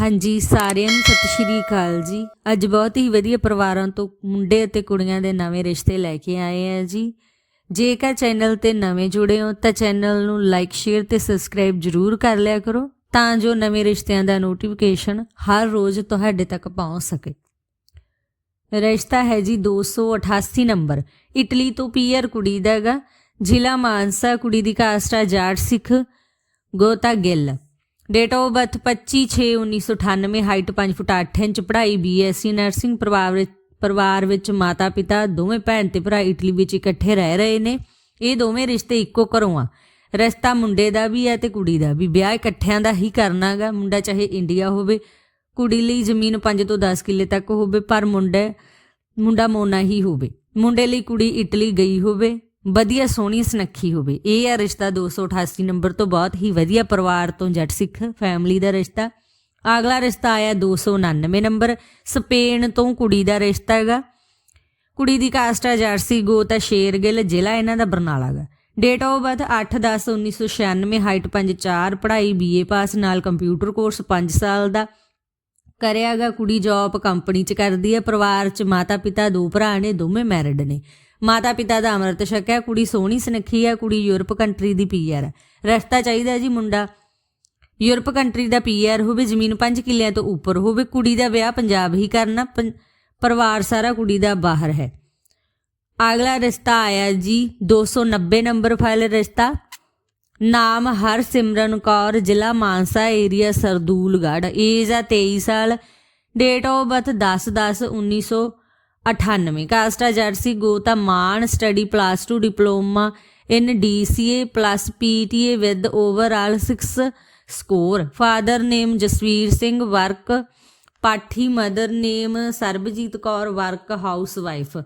ਹਾਂਜੀ, ਸਾਰਿਆਂ ਨੂੰ ਸਤਿ ਸ਼੍ਰੀ ਅਕਾਲ ਜੀ। ਅੱਜ ਬਹੁਤ ਹੀ ਵਧੀਆ ਪਰਿਵਾਰਾਂ ਤੋਂ ਮੁੰਡੇ ਅਤੇ ਕੁੜੀਆਂ ਦੇ ਨਵੇਂ ਰਿਸ਼ਤੇ ਲੈ ਕੇ ਆਏ ਆ ਜੀ। ਜੇਕਰ ਚੈਨਲ ਤੇ ਨਵੇਂ ਜੁੜੇ ਹੋ, ਤਾਂ ਚੈਨਲ ਨੂੰ ਲਾਈਕ ਸ਼ੇਅਰ ਤੇ ਸਬਸਕ੍ਰਾਈਬ ਜਰੂਰ ਕਰ ਲਿਆ ਕਰੋ, ਤਾਂ ਜੋ ਨਵੇਂ ਰਿਸ਼ਤਿਆਂ ਦਾ ਨੋਟੀਫਿਕੇਸ਼ਨ ਹਰ ਰੋਜ਼ ਤੁਹਾਡੇ ਤੱਕ ਪਹੁੰਚ ਸਕੇ। ਰਿਸ਼ਤਾ ਹੈ ਜੀ 288 ਨੰਬਰ। ਇਟਲੀ ਤੋਂ ਪੀਅਰ ਕੁੜੀ ਦਾ ਹੈਗਾ ਜ਼ਿਲ੍ਹਾ ਮਾਨਸਾ, ਕੁੜੀ ਦੀ ਕਾਸਟ ਆ Jat Sikh ਗੋਤਾ Gill. Date of birth 25/6/1998 height 5 foot 8 inch, ਪੜ੍ਹਾਈ ਬੀਐਸਸੀ ਨਰਸਿੰਗ ਪਰਿਵਾਰ ਵਿੱਚ ਪਰਿਵਾਰ ਵਿੱਚ ਮਾਤਾ ਪਿਤਾ, ਦੋਵੇਂ ਭੈਣ ਤੇ ਭਰਾ ਇਟਲੀ ਵਿੱਚ ਇਕੱਠੇ ਰਹਿ ਰਹੇ ਨੇ। ਇਹ ਦੋਵੇਂ ਰਿਸ਼ਤੇ ਇੱਕੋ ਘਰੋਂ ਆ। ਰਿਸ਼ਤਾ ਮੁੰਡੇ ਦਾ ਵੀ ਹੈ ਤੇ ਕੁੜੀ ਦਾ ਵੀ। ਵਿਆਹ ਇਕੱਠਿਆਂ ਦਾ ਹੀ ਕਰਨਾਗਾ ਮੁੰਡਾ ਚਾਹੇ ਇੰਡੀਆ ਹੋਵੇ, ਕੁੜੀ ਲਈ ਜ਼ਮੀਨ 5 ਤੋਂ 10 ਕਿੱਲੇ ਤੱਕ ਹੋਵੇ, ਪਰ ਮੁੰਡਾ ਮੁੰਡਾ ਮੋਨਾ ਹੀ ਹੋਵੇ। ਮੁੰਡੇ ਲਈ ਕੁੜੀ ਇਟਲੀ ਗਈ ਹੋਵੇ। ਵਧੀਆ ਸੋਹਣੀ ਸੁਨੱਖੀ ਹੋਵੇ। ਇਹ ਆ ਰਿਸ਼ਤਾ 288 ਨੰਬਰ ਤੋਂ ਬਹੁਤ ਹੀ ਵਧੀਆ ਪਰਿਵਾਰ ਤੋਂ ਜੱਟ ਸਿੱਖ ਫੈਮਿਲੀ ਦਾ ਰਿਸ਼ਤਾ। ਅਗਲਾ ਰਿਸ਼ਤਾ ਆਇਆ 299 ਨੰਬਰ, ਸਪੇਨ ਤੋਂ ਕੁੜੀ ਦਾ ਰਿਸ਼ਤਾ ਹੈਗਾ। ਕੁੜੀ ਦੀ ਕਾਸਟ ਆ ਜਰਸੀ ਗੋਤ ਆ ਸ਼ੇਰਗਿੱਲ, ਜ਼ਿਲ੍ਹਾ ਇਹਨਾਂ ਦਾ ਬਰਨਾਲਾ ਗਾ। ਡੇਟ ਆਫ ਬਰਥ 8/10/1996 ਹਾਈਟ 5'4 ਪੜ੍ਹਾਈ ਬੀਏ ਪਾਸ ਨਾਲ ਕੰਪਿਊਟਰ ਕੋਰਸ 5 ਸਾਲ ਦਾ। ਕਰਿਆਗਾ ਕੁੜੀ ਜੌਬ ਕੰਪਨੀ ਚ ਕਰਦੀ ਹੈ ਪਰਿਵਾਰ ਚ ਮਾਤਾ ਪਿਤਾ ਦੋ ਭਰਾ ਨੇ, ਦੋਵੇਂ ਮੈਰਿਡ ਨੇ। ਮਾਤਾ ਪਿਤਾ ਦਾ ਅੰਮ੍ਰਿਤ ਛਕਿਆ, ਕੁੜੀ ਸੋਹਣੀ ਸੁਨੱਖੀ ਹੈ ਕੁੜੀ ਯੂਰਪ ਕੰਟਰੀ ਦੀ ਪੀਆਰ ਹੈ ਰਸਤਾ ਚਾਹੀਦਾ ਜੀ ਮੁੰਡਾ। ਯੂਰਪ ਕੰਟਰੀ ਦਾ ਪੀਆਰ ਹੋਵੇ, ਜ਼ਮੀਨ 5 ਕਿੱਲਿਆਂ ਤੋਂ ਉੱਪਰ ਹੋਵੇ, ਕੁੜੀ ਦਾ ਵਿਆਹ ਪੰਜਾਬ ਹੀ ਕਰਨਾ, ਪੰ- ਪਰਿਵਾਰ ਸਾਰਾ ਕੁੜੀ ਦਾ ਬਾਹਰ ਹੈ। ਅਗਲਾ ਰਿਸ਼ਤਾ ਆਇਆ ਜੀ 290 ਨੰਬਰ ਫਾਈਲ ਰਿਸ਼ਤਾ। ਨਾਮ ਹਰਸਿਮਰਨ ਕੌਰ, ਜ਼ਿਲ੍ਹਾ ਮਾਨਸਾ, ਏਰੀਆ ਸਰਦੂਲਗੜ੍ਹ। ਏਜ ਆ 23 ਸਾਲ। ਡੇਟ ਆਫ ਬਰਥ ਅਠਾਨਵੇਂ। ਕਾਸਟਾ ਜਰਸੀ ਗੋਤਾ Mann, study plus 2 diploma in DCA plus PTE with overall 6 score. Father name Jasvir Singh work, ਪਾਠੀ mother name Sarabjit Kaur work house wife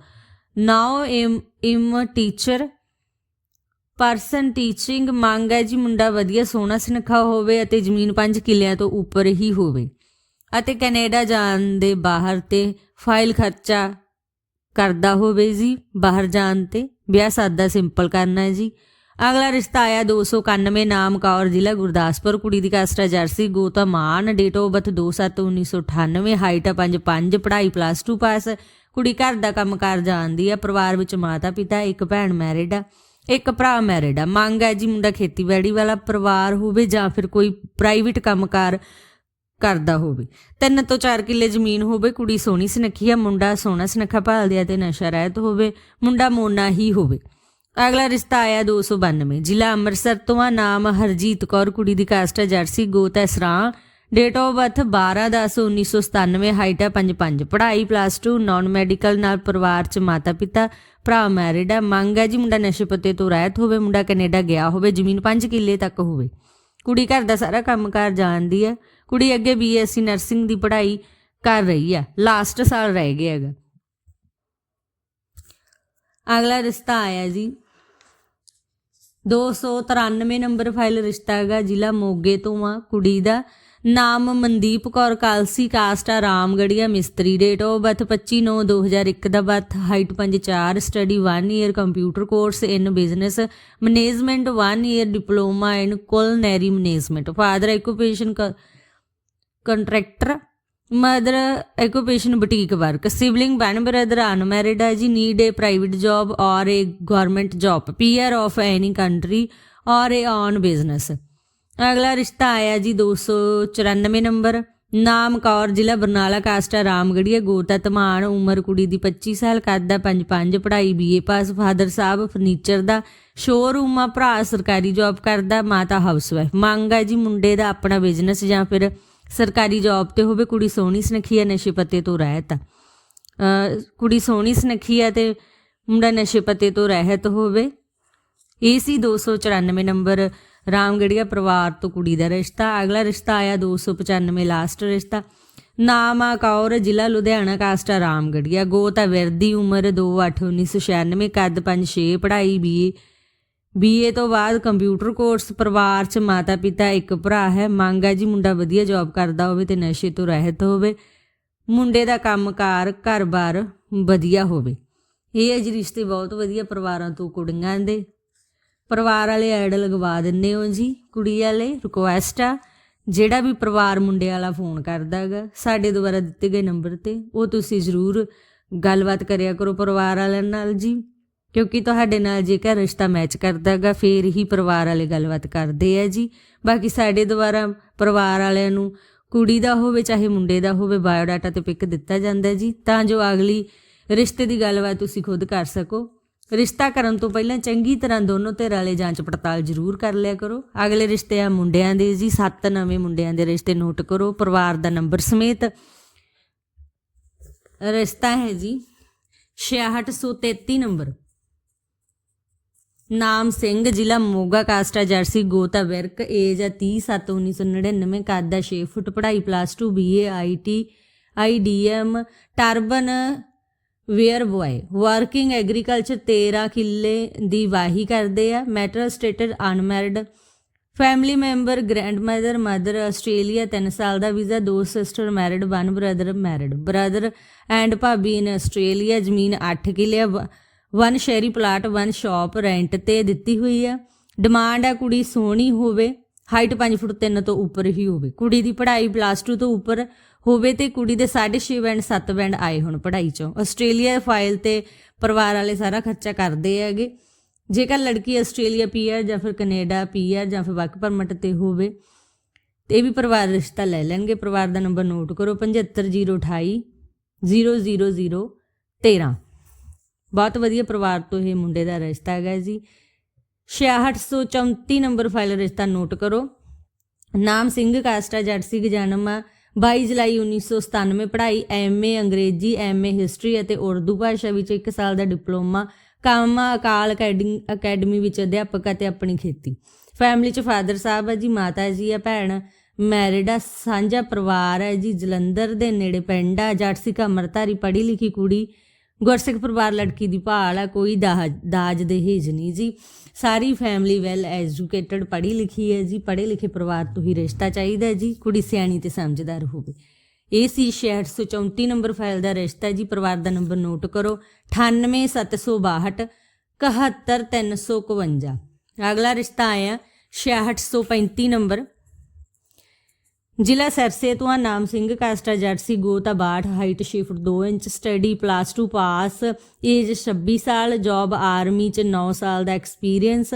now I'm I'm teacher, person teaching, ਮੰਗ ਹੈ ਜੀ ਮੁੰਡਾ ਵਧੀਆ ਸੋਹਣਾ ਸੁਨੱਖਾ ਹੋਵੇ ਅਤੇ ਜ਼ਮੀਨ 5 ਕਿੱਲਿਆਂ ਤੋਂ ਉੱਪਰ ਹੀ ਹੋਵੇ। ਅਤੇ ਕੈਨੇਡਾ ਜਾਣ ਦੇ ਬਾਹਰ ਤੇ ਫਾਈਲ ਖਰਚਾ ਕਰਦਾ ਹੋਵੇ ਜੀ, ਬਾਹਰ ਜਾਣ ਤੇ। ਵਿਆਹ ਸਾਦਾ ਸਿੰਪਲ ਕਰਨਾ ਹੈ ਜੀ। ਅਗਲਾ ਰਿਸ਼ਤਾ ਆਇਆ 291 ਨਾਮ ਕੌਰ, ਜ਼ਿਲ੍ਹਾ ਗੁਰਦਾਸਪੁਰ, ਕੁੜੀ ਦੀ ਕਾਸਟਾ ਜਰਸੀ ਗੋਤਾ Mann date of birth 27/1998 height ਆ 5'5 ਪੜ੍ਹਾਈ ਪਲੱਸ 2 ਪਾਸ ਕੁੜੀ ਘਰ ਦਾ ਕੰਮ ਕਰ ਜਾਂਦੀ ਆ ਪਰਿਵਾਰ ਵਿੱਚ ਮਾਤਾ ਪਿਤਾ, ਇੱਕ ਭੈਣ ਮੈਰਿਡ ਆ, ਇੱਕ ਭਰਾ ਮੈਰਿਡ ਆ। ਮੰਗ ਹੈ ਜੀ ਮੁੰਡਾ ਖੇਤੀਬਾੜੀ ਵਾਲਾ ਪਰਿਵਾਰ ਹੋਵੇ ਜਾਂ ਫਿਰ ਕੋਈ ਪ੍ਰਾਈਵੇਟ ਕੰਮਕਾਰ ਕਰਦਾ ਹੋਵੇ। ਤਿੰਨ ਤੋਂ ਚਾਰ ਕਿੱਲੇ ਜ਼ਮੀਨ ਹੋਵੇ, ਕੁੜੀ ਸੋਹਣੀ ਸੁਨੱਖੀ ਆ, ਮੁੰਡਾ ਸੋਹਣਾ ਸੁਨੱਖਾ ਭਾਲਦੇ ਆ ਤੇ ਨਸ਼ਾ ਰਹਿਤ ਹੋਵੇ, ਮੁੰਡਾ ਮੋਨਾ ਹੀ ਹੋਵੇ। ਅਗਲਾ ਰਿਸ਼ਤਾ ਆਇਆ 292 ਜ਼ਿਲ੍ਹਾ ਅੰਮ੍ਰਿਤਸਰ ਤੋਂ ਆ, ਨਾਮ ਹਰਜੀਤ ਕੌਰ, ਕੁੜੀ ਦੀ ਕਾਸਟ ਹੈ ਜਰਸੀ ਗੋਤ ਹੈ ਸਰਾਂ ਡੇਟ ਆਫ ਬਰਥ 12/10/1997 ਹਾਈਟ ਹੈ 5'5 ਪੜ੍ਹਾਈ ਪਲੱਸ 2 ਨਾਨ ਮੈਡੀਕਲ ਨਾਲ ਪਰਿਵਾਰ ਚ ਮਾਤਾ ਪਿਤਾ, ਭਰਾ ਮੈਰਿਡ ਹੈ ਮੰਗ ਹੈ ਜੀ ਮੁੰਡਾ ਨਸ਼ੇ ਪੱਤੇ ਤੋਂ ਰਹਿਤ ਹੋਵੇ, ਮੁੰਡਾ ਕੈਨੇਡਾ ਗਿਆ ਹੋਵੇ, ਜ਼ਮੀਨ 5 ਕਿੱਲੇ ਤੱਕ ਹੋਵੇ। ਕੁੜੀ ਘਰ ਦਾ ਸਾਰਾ ਕੰਮਕਾਰ ਜਾਣਦੀ ਹੈ ਕੁੜੀ ਅੱਗੇ ਬੀਐਸਸੀ ਨਰਸਿੰਗ ਦੀ ਪੜ੍ਹਾਈ ਕਰ ਰਹੀ ਆ ਲਾਸਟ ਸਾਲ ਰਹਿ ਗਿਆ ਹੈਗਾ। ਅਗਲਾ ਰਿਸ਼ਤਾ ਆਇਆ ਜੀ। 293 ਨੰਬਰ ਫਾਈਲ ਰਿਸ਼ਤਾ ਹੈਗਾ, ਜ਼ਿਲ੍ਹਾ ਮੋਗੇ ਤੋਂ ਆ ਕੁੜੀ ਦਾ। ਨਾਮ ਮਨਦੀਪ ਕੌਰ ਕਾਲਸੀ ਕਾਸਟ ਆ ਰਾਮਗੜੀਆ ਮਿਸਤਰੀ date of birth 25/9/2001 the birth height 5'4 study 1 year computer course in business management 1 year diploma in culinary management father occupation contractor, mother occupation boutique work sibling ban brother unmarried ਹੈ ਜੀ, need a private job, or a government job PR of any country, or a on business. ਅਗਲਾ ਰਿਸ਼ਤਾ ਆਇਆ ਜੀ 294 number, ਨਾਮ ਕੌਰ, ਜ਼ਿਲ੍ਹਾ Barnala, caste ਕਾਸਟਾ ਰਾਮਗੜੀਆ, ਗੋਤਾ ਧਮਾਨ, ਉਮਰ ਕੁੜੀ ਦੀ 25 ਸਾਲ ਕੱਦ ਦਾ 5-5 ਪੜ੍ਹਾਈ ਬੀਏ ਪਾਸ, ਫਾਦਰ ਸਾਹਿਬ ਫਰਨੀਚਰ ਦਾ ਸ਼ੋਰੂਮ ਆ, ਭਰਾ ਸਰਕਾਰੀ ਜੌਬ ਕਰਦਾ, ਮਾਤਾ ਹਾਊਸਵਾਈਫ। ਮੰਗ ਹੈ ਜੀ ਮੁੰਡੇ ਦਾ ਆਪਣਾ ਬਿਜ਼ਨਸ ਜਾਂ ਫਿਰ ਸਰਕਾਰੀ ਜੌਬ ਤੇ ਹੋਵੇ, ਕੁੜੀ ਸੋਹਣੀ ਸੁਨੱਖੀ ਹੈ ਨਸ਼ੇ ਪੱਤੇ ਤੋਂ ਰਹਿਤ ਆ। ਕੁੜੀ ਸੋਹਣੀ ਸੁਨੱਖੀ ਹੈ ਤੇ ਮੁੰਡਾ ਨਸ਼ੇ ਪੱਤੇ ਤੋਂ ਰਹਿਤ ਹੋਵੇ। ਇਹ ਸੀ 294 ਨੰਬਰ ਰਾਮਗੜੀਆ ਪਰਿਵਾਰ ਤੋਂ ਕੁੜੀ ਦਾ ਰਿਸ਼ਤਾ। ਅਗਲਾ ਰਿਸ਼ਤਾ ਆਇਆ 295 ਲਾਸਟ ਰਿਸ਼ਤਾ। ਨਾਮ ਆ ਕੌਰ, ਜ਼ਿਲ੍ਹਾ ਲੁਧਿਆਣਾ ਕਾਸਟਾ ਰਾਮਗੜੀਆ। ਗੋਤਾ ਵਿਰਦੀ ਉਮਰ 281996 ਕੱਦ 56 ਪੜ੍ਹਾਈ ਬੀਏ ਬੀਏ ਤੋਂ ਬਾਅਦ ਕੰਪਿਊਟਰ ਕੋਰਸ, ਪਰਿਵਾਰ 'ਚ ਮਾਤਾ ਪਿਤਾ ਇੱਕ ਭਰਾ ਹੈ। ਮੰਗ ਹੈ ਜੀ ਮੁੰਡਾ ਵਧੀਆ ਜੌਬ ਕਰਦਾ ਹੋਵੇ ਤੇ ਨਸ਼ੇ ਤੋਂ ਰਹਿਤ ਹੋਵੇ। ਮੁੰਡੇ ਦਾ ਕੰਮਕਾਰ, ਘਰ-ਬਾਰ ਵਧੀਆ ਹੋਵੇ। ਇਹ ਹੈ ਜੀ ਰਿਸ਼ਤੇ ਬਹੁਤ ਵਧੀਆ ਪਰਿਵਾਰਾਂ ਤੋਂ ਕੁੜੀਆਂ ਦੇ। ਪਰਿਵਾਰ ਵਾਲੇ ਐਡ ਲਗਵਾ ਦਿੰਨੇ ਹੋ ਜੀ। ਕੁੜੀ ਵਾਲੇ ਰਿਕੁਐਸਟ ਆ। ਜਿਹੜਾ ਵੀ ਪਰਿਵਾਰ ਮੁੰਡੇ ਵਾਲਾ ਫੋਨ ਕਰਦਾ ਹੈਗਾ, ਸਾਡੇ ਦੁਆਰਾ ਦਿੱਤੇ ਗਏ ਨੰਬਰ ਤੇ, ਉਹ ਤੁਸੀਂ ਜ਼ਰੂਰ ਗੱਲਬਾਤ ਕਰਿਆ ਕਰੋ ਪਰਿਵਾਰ ਵਾਲਿਆਂ ਨਾਲ ਜੀ। ਕਿਉਂਕਿ ਤੁਹਾਡੇ ਨਾਲ ਜੇਕਰ ਰਿਸ਼ਤਾ ਮੈਚ ਕਰਦਾ ਹੈਗਾ ਫੇਰ ਹੀ ਪਰਿਵਾਰ ਵਾਲੇ ਗੱਲਬਾਤ ਕਰਦੇ ਆ ਜੀ। ਬਾਕੀ ਸਾਡੇ ਦੁਆਰਾ ਪਰਿਵਾਰ ਵਾਲਿਆਂ ਨੂੰ ਕੁੜੀ ਦਾ ਹੋਵੇ, ਚਾਹੇ ਮੁੰਡੇ ਦਾ ਹੋਵੇ ਬਾਇਓਡਾਟਾ ਤੇ ਪਿਕ ਦਿੱਤਾ ਜਾਂਦਾ ਜੀ। ਤਾਂ ਜੋ ਅਗਲੀ ਰਿਸ਼ਤੇ ਦੀ ਗੱਲਬਾਤ ਤੁਸੀਂ ਖੁਦ ਕਰ ਸਕੋ। ਰਿਸ਼ਤਾ ਕਰਨ ਤੋਂ ਪਹਿਲਾਂ ਚੰਗੀ ਤਰ੍ਹਾਂ ਦੋਨੋਂ ਧਿਰ ਵਾਲੇ ਜਾਂਚ ਪੜਤਾਲ ਜ਼ਰੂਰ ਕਰ ਲਿਆ ਕਰੋ। ਅਗਲੇ ਰਿਸ਼ਤੇ ਆ ਮੁੰਡਿਆਂ ਦੇ ਜੀ। ਸੱਤ ਨਵੇਂ ਮੁੰਡਿਆਂ ਦੇ ਰਿਸ਼ਤੇ ਨੋਟ ਕਰੋ। ਪਰਿਵਾਰ ਦਾ ਨੰਬਰ ਸਮੇਤ ਰਿਸ਼ਤਾ ਹੈ ਜੀ। 6633 ਨੰਬਰ। ਨਾਮ ਸਿੰਘ, ਜ਼ਿਲ੍ਹਾ ਮੋਗਾ, ਕਾਸਟਾ ਜਰਸੀ, ਗੋਤਾ ਵਿਰਕ, ਏਜ ਹੈ 30 7 1999 ਕੱਦ ਹੈ 6 ਫੁੱਟ, ਪੜ੍ਹਾਈ plus 2 BA IT IDM turban wear boy working agriculture 13 ਕਿੱਲੇ ਦੀ ਵਾਹੀ ਕਰਦੇ ਆ marital status unmarried family member grandmother mother Australia 3 ਸਾਲ ਦਾ ਵੀਜ਼ਾ, ਦੋ sister married one brother married brother and ਭਾਬੀ ਇਨ ਆਸਟ੍ਰੇਲੀਆ ਜ਼ਮੀਨ 8 ਕਿੱਲੇ ਵਨ ਸ਼ਹਿਰੀ ਪਲਾਟ, ਵਨ ਸ਼ਾਪ, ਰੈਂਟ ਤੇ ਦਿੱਤੀ ਹੋਈ ਆ। ਡਿਮਾਂਡ ਆ ਕੁੜੀ ਸੋਹਣੀ ਹੋਵੇ, ਹਾਈਟ 5 ਫੁੱਟ 3 ਤੋਂ ਉੱਪਰ ਹੀ ਹੋਵੇ। ਕੁੜੀ ਦੀ ਪੜ੍ਹਾਈ ਪਲੱਸ 2 ਤੋਂ ਉੱਪਰ ਹੋਵੇ ਤੇ ਕੁੜੀ ਦੇ 6.5 ਬੈਂਡ 7 ਬੈਂਡ ਆਏ ਹੁਣ ਪੜ੍ਹਾਈ ਚੋਂ। ਆਸਟ੍ਰੇਲੀਆ ਫਾਈਲ ਤੇ ਪਰਿਵਾਰ ਵਾਲੇ ਸਾਰਾ ਖਰਚਾ ਕਰਦੇ ਹੈਗੇ। ਜੇਕਰ ਲੜਕੀ ਆਸਟ੍ਰੇਲੀਆ ਪੀਆਰ ਜਾਂ ਫਿਰ ਕੈਨੇਡਾ ਪੀਆਰ ਜਾਂ ਫਿਰ ਵਰਕ ਪਰਮਿਟ ਤੇ ਹੋਵੇ, ਤੇ ਇਹ ਵੀ ਪਰਿਵਾਰ ਰਿਸ਼ਤਾ ਲੈ ਲੈਣਗੇ। ਪਰਿਵਾਰ ਦਾ ਨੰਬਰ ਨੋਟ ਕਰੋ 75028 00013 ਬਹੁਤ ਵਧੀਆ ਪਰਿਵਾਰ ਤੋਂ ਇਹ ਮੁੰਡੇ ਦਾ ਰਿਸ਼ਤਾ ਹੈਗਾ ਜੀ। 6634 ਨੰਬਰ ਫਾਈਲ ਰਿਸ਼ਤਾ ਨੋਟ ਕਰੋ। ਨਾਮ ਸਿੰਘ, ਕਾਸਟਾ ਜੱਟ ਸਿੰਘ, ਜਨਮ 22 ਜੁਲਾਈ 1997 ਪੜ੍ਹਾਈ ਐਮਏ ਅੰਗਰੇਜ਼ੀ ਐਮਏ ਹਿਸਟਰੀ ਅਤੇ ਉਰਦੂ ਭਾਸ਼ਾ ਵਿੱਚ 1 ਸਾਲ ਦਾ ਡਿਪਲੋਮਾ। ਕੰਮ ਅਕਾਲ ਅਕੈਡਮੀ ਅਕੈਡਮੀ ਵਿੱਚ ਅਧਿਆਪਕ ਅਤੇ ਆਪਣੀ ਖੇਤੀ। ਫੈਮਿਲੀ ਚ ਫਾਦਰ ਸਾਹਿਬ ਹੈ ਜੀ, ਮਾਤਾ ਜੀ ਹੈ ਭੈਣ। ਮੈਰਿਡ ਆ, ਸਾਂਝਾ ਪਰਿਵਾਰ ਹੈ ਜੀ, ਜਲੰਧਰ ਦੇ ਨੇੜੇ ਪਿੰਡ ਆ, ਜੱਟ ਸਿੱਖ ਅਮਰਤਾਰੀ, ਪੜ੍ਹੀ ਲਿਖੀ ਕੁੜੀ। ਗੁਰਸਿੱਖ ਪਰਿਵਾਰ ਲੜਕੀ ਦੀ ਭਾਲ ਆ, ਕੋਈ ਦਾਜ ਦਹੇਜ ਨਹੀਂ ਜੀ। ਸਾਰੀ ਫੈਮਿਲੀ ਵੈਲ ਐਜੂਕੇਟਡ ਪੜ੍ਹੀ ਲਿਖੀ ਹੈ ਜੀ। ਪੜ੍ਹੇ ਲਿਖੇ ਪਰਿਵਾਰ ਤੋਂ ਹੀ ਰਿਸ਼ਤਾ ਚਾਹੀਦਾ ਜੀ। ਕੁੜੀ ਸਿਆਣੀ ਤੇ ਸਮਝਦਾਰ ਹੋਵੇ। ਇਹ ਸੀ 6634 ਨੰਬਰ ਫਾਈਲ ਦਾ ਰਿਸ਼ਤਾ ਜੀ। ਪਰਿਵਾਰ ਦਾ ਨੰਬਰ ਨੋਟ ਕਰੋ। 98762 71352 ਅਗਲਾ ਰਿਸ਼ਤਾ ਆਇਆ 6635 ਨੰਬਰ। ਜ਼ਿਲ੍ਹਾ ਸਰਸੇ ਤੋਂ ਆ ਨਾਮ ਸਿੰਘ, ਕਾਸਟਾ ਜਰਸੀ ਗੋਤਾ 62 height 6 foot 2 inch study plus 2 pass age 26 ਸਾਲ ਜੌਬ ਆਰਮੀ ਚ 9 ਸਾਲ ਦਾ ਐਕਸਪੀਰੀਅੰਸ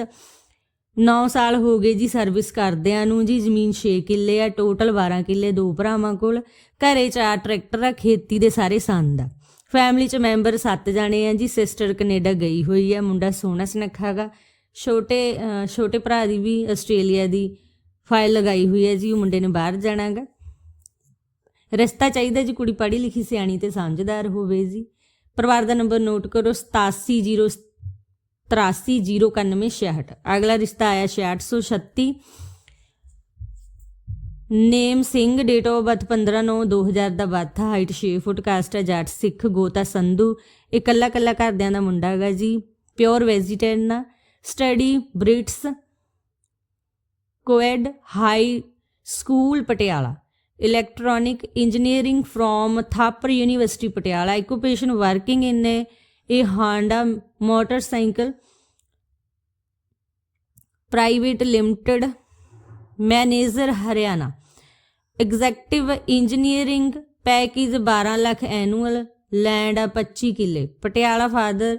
9 ਸਾਲ ਹੋ ਗਏ ਜੀ ਸਰਵਿਸ ਕਰਦਿਆਂ ਨੂੰ ਜੀ, ਜ਼ਮੀਨ 6 ਕਿੱਲੇ ਆ ਟੋਟਲ 12 ਕਿੱਲੇ ਦੋ ਭਰਾਵਾਂ ਕੋਲ। ਘਰੇ ਚਾਰ ਟਰੈਕਟਰ ਆ, ਖੇਤੀ ਦੇ ਸਾਰੇ ਸੰਦ ਆ। ਫੈਮਿਲੀ ਚ ਮੈਂਬਰ 7 ਜਾਣੇ ਆ ਜੀ ਸਿਸਟਰ ਕੈਨੇਡਾ ਗਈ ਹੋਈ ਆ, ਮੁੰਡਾ ਸੋਹਣਾ ਸੁਨੱਖਾ ਗਾ। ਛੋਟੇ ਛੋਟੇ ਭਰਾ ਦੀ ਵੀ ਆਸਟ੍ਰੇਲੀਆ ਦੀ ਫਾਈਲ ਲਗਾਈ ਹੋਈ ਹੈ ਜੀ, ਉਹ ਮੁੰਡੇ ਨੇ ਬਾਹਰ ਜਾਣਾਗਾ ਰਸਤਾ ਚਾਹੀਦਾ ਜੀ, ਕੁੜੀ ਪੜ੍ਹੀ ਲਿਖੀ, ਸਿਆਣੀ ਤੇ ਸਮਝਦਾਰ ਹੋਵੇ ਜੀ। ਪਰਿਵਾਰ ਦਾ ਨੰਬਰ ਨੋਟ ਕਰੋ 8708 830996 ਅਗਲਾ ਰਿਸ਼ਤਾ ਆਇਆ 6836 name Singh date of birth 15/9/2000 ਦਾ ਬਾਥਾ ਹਾਈਟ 6 ਫੁੱਟ ਕਾਸਟ ਹੈ ਜੱਟ ਸਿੱਖ, ਗੋਤਾ ਸੰਧੂ। ਇਕੱਲਾ ਇਕੱਲਾ ਘਰਦਿਆਂ ਦਾ ਮੁੰਡਾ ਹੈਗਾ ਜੀ pure vegetarian study Brits coed high school Patiala, electronic engineering from Thapar university Patiala occupation working in a Honda motorcycle, private limited manager Haryana, executive engineering package 12 lakh annual, land ਆ 25 ਕਿੱਲੇ, ਪਟਿਆਲਾ ਫਾਦਰ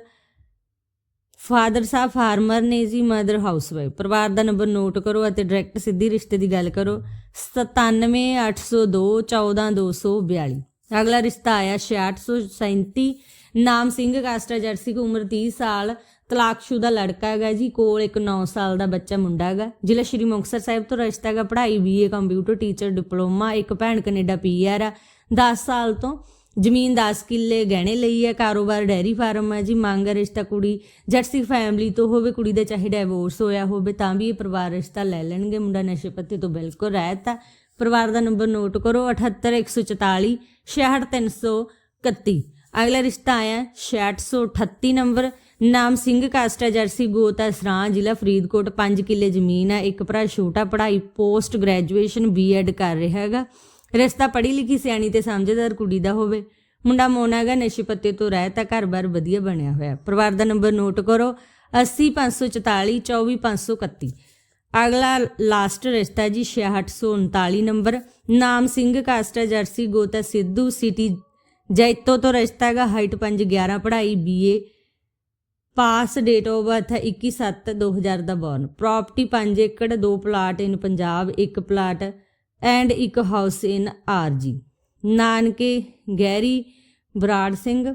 ਫਾਦਰ ਸਾਹਿਬ farmer ਨੇ ਜੀ mother housewife. ਪਰਿਵਾਰ ਦਾ number note ਕਰੋ ਅਤੇ direct ਸਿੱਧੀ ਰਿਸ਼ਤੇ ਦੀ ਗੱਲ ਕਰੋ। 97802 14242 ਅਗਲਾ ਰਿਸ਼ਤਾ ਆਇਆ 6837 ਨਾਮ ਸਿੰਘ ਕਾਸਟਾ ਜਰਸੀ ਦੀ ਉਮਰ 30 ਸਾਲ। ਤਲਾਕਸ਼ੁਦਾ ਲੜਕਾ ਹੈਗਾ ਜੀ, ਕੋਲ ਇੱਕ 9 ਸਾਲ ਦਾ ਬੱਚਾ ਮੁੰਡਾ ਹੈਗਾ। ਜ਼ਿਲ੍ਹਾ ਸ਼੍ਰੀ ਮੁਕਤਸਰ ਸਾਹਿਬ ਤੋਂ ਰਿਸ਼ਤਾ ਹੈਗਾ, ਪੜ੍ਹਾਈ ਬੀਏ ਕੰਪਿਊਟਰ ਟੀਚਰ ਡਿਪਲੋਮਾ ਇੱਕ ਭੈਣ ਕੈਨੇਡਾ ਪੀਆਰ ਆ। 10 ਸਾਲ ਤੋਂ ਜ਼ਮੀਨ 10 ਕਿੱਲੇ ਗਹਿਣੇ ਲਈ ਹੈ, ਕਾਰੋਬਾਰ ਡੈਰੀ ਫਾਰਮ ਹੈ ਜੀ, ਮੰਗ ਹੈ ਰਿਸ਼ਤਾ ਕੁੜੀ ਜਰਸੀ ਫੈਮਿਲੀ ਤੋਂ ਹੋਵੇ, ਕੁੜੀ ਦਾ ਚਾਹੇ ਡਿਵੋਰਸ ਹੋਇਆ ਹੋਵੇ, ਤਾਂ ਵੀ ਇਹ ਪਰਿਵਾਰ ਰਿਸ਼ਤਾ ਲੈ ਲੈਣਗੇ। ਮੁੰਡਾ ਨਸ਼ੇ ਪੱਤੇ ਤੋਂ ਬਿਲਕੁਲ ਰਹਿਤ ਹੈ। ਪਰਿਵਾਰ ਦਾ ਨੰਬਰ ਨੋਟ ਕਰੋ 78144 66331 ਅਗਲਾ ਰਿਸ਼ਤਾ ਆਇਆ 6638 ਨੰਬਰ ਨਾਮ ਸਿੰਘ ਕਾਸਟ ਹੈ, ਜਰਸੀ ਗੋਤਾ ਸਰਾਂ, ਜ਼ਿਲ੍ਹਾ ਫਰੀਦਕੋਟ। 5 ਕਿੱਲੇ ਜ਼ਮੀਨ ਹੈ, ਇੱਕ ਭਰਾ ਛੋਟਾ ਪੜ੍ਹਾਈ ਪੋਸਟ ਗ੍ਰੈਜੂਏਸ਼ਨ ਬੀਐਡ ਕਰ ਰਿਹਾ ਹੈਗਾ। ਰਿਸ਼ਤਾ ਪੜ੍ਹੀ ਲਿਖੀ ਸਿਆਣੀ ਤੇ ਸਮਝਦਾਰ ਕੁੜੀ ਦਾ ਹੋਵੇ। ਮੁੰਡਾ ਮੋਨਾ ਹੈਗਾ ਨਸ਼ੇ ਪੱਤੇ ਤੋਂ ਰਹਿ ਤਾਂ ਘਰ-ਬਾਰ ਵਧੀਆ ਬਣਿਆ ਹੋਇਆ। ਪਰਿਵਾਰ ਦਾ ਨੰਬਰ ਨੋਟ ਕਰੋ। 80544 24531 ਅਗਲਾ ਲਾਸਟ ਰਿਸ਼ਤਾ ਜੀ 6639 ਨੰਬਰ। ਨਾਮ ਸਿੰਘ, ਕਾਸਟਾ, ਜਰਸੀ, ਗੋਤਾ, ਸਿੱਧੂ, ਸਿਟੀ ਜੈਤੋ ਤੋਂ ਰਿਸ਼ਤਾ ਹੈਗਾ ਹਾਈਟ 5 11 ਪੜ੍ਹਾਈ BA pass date of birth ਹੈ 21/7/2000 ਦਾ ਬੌਰਨ ਪ੍ਰਾਪਰਟੀ 5 ਏਕੜ, ਦੋ ਪਲਾਟ ਇਨ ਪੰਜਾਬ, ਇੱਕ ਪਲਾਟ ਐਂਡ ਇੱਕ ਹਾਊਸ ਇਨ ਆਰਜੀ। ਨਾਨਕੇ ਗਹਿਰੀ ਬਰਾੜ ਸਿੰਘ,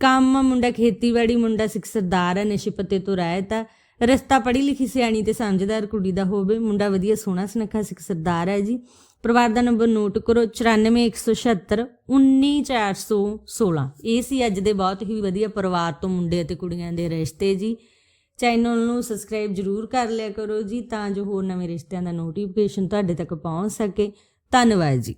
ਕੰਮ ਮੁੰਡਾ ਖੇਤੀਬਾੜੀ, ਮੁੰਡਾ ਸਿੱਖ ਸਰਦਾਰ ਹੈ, ਨਸ਼ੇ ਪੱਤੇ ਤੋਂ ਰਹਿਤ ਹੈ। ਰਸਤਾ ਪੜ੍ਹੀ ਲਿਖੀ ਸਿਆਣੀ ਤੇ ਸਮਝਦਾਰ ਕੁੜੀ ਦਾ ਹੋਵੇ, ਮੁੰਡਾ ਵਧੀਆ ਸੋਹਣਾ ਸੁਨੱਖਾ ਸਿੱਖ ਸਰਦਾਰ ਹੈ ਜੀ। ਪਰਿਵਾਰ ਦਾ ਨੰਬਰ ਨੋਟ ਕਰੋ 94176 19416 ਇਹ ਸੀ ਅੱਜ ਦੇ ਬਹੁਤ ਹੀ ਵਧੀਆ ਪਰਿਵਾਰ ਤੋਂ ਮੁੰਡੇ ਅਤੇ ਕੁੜੀਆਂ ਦੇ ਰਿਸ਼ਤੇ ਜੀ। ਚੈਨਲ ਨੂੰ ਸਬਸਕ੍ਰਾਈਬ ਜਰੂਰ ਕਰ ਲਿਆ ਕਰੋ ਜੀ, ਤਾਂ ਜੋ ਹੋਰ ਨਵੇਂ ਰਿਸ਼ਤਿਆਂ ਦਾ ਨੋਟੀਫਿਕੇਸ਼ਨ ਤੁਹਾਡੇ ਤੱਕ ਪਹੁੰਚ ਸਕੇ। ਧੰਨਵਾਦ ਜੀ।